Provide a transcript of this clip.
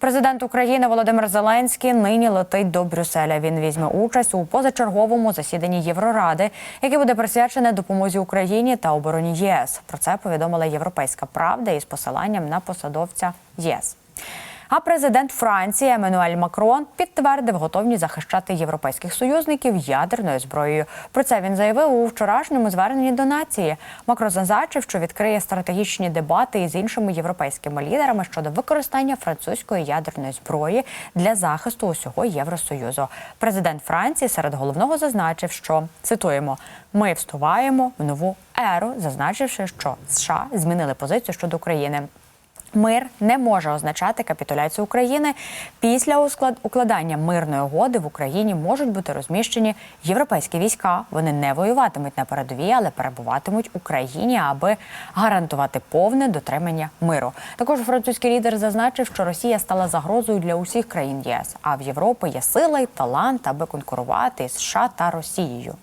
Президент України Володимир Зеленський нині летить до Брюсселя. Він візьме участь у позачерговому засіданні Євроради, яке буде присвячене допомозі Україні та обороні ЄС. Про це повідомила Європейська Правда із посиланням на посадовця ЄС. А президент Франції Еммануель Макрон підтвердив готовність захищати європейських союзників ядерною зброєю. Про це він заявив у вчорашньому зверненні до нації. Макрон зазначив, що відкриє стратегічні дебати із іншими європейськими лідерами щодо використання французької ядерної зброї для захисту усього Євросоюзу. Президент Франції серед головного зазначив, що цитуємо: ми вступаємо в нову еру, зазначивши, що США змінили позицію щодо України. Мир не може означати капітуляцію України. Після укладання мирної угоди в Україні можуть бути розміщені європейські війська. Вони не воюватимуть на передовій, але перебуватимуть у країні, аби гарантувати повне дотримання миру. Також французький лідер зазначив, що Росія стала загрозою для усіх країн ЄС, а в Європі є сила і талант, аби конкурувати із США та Росією.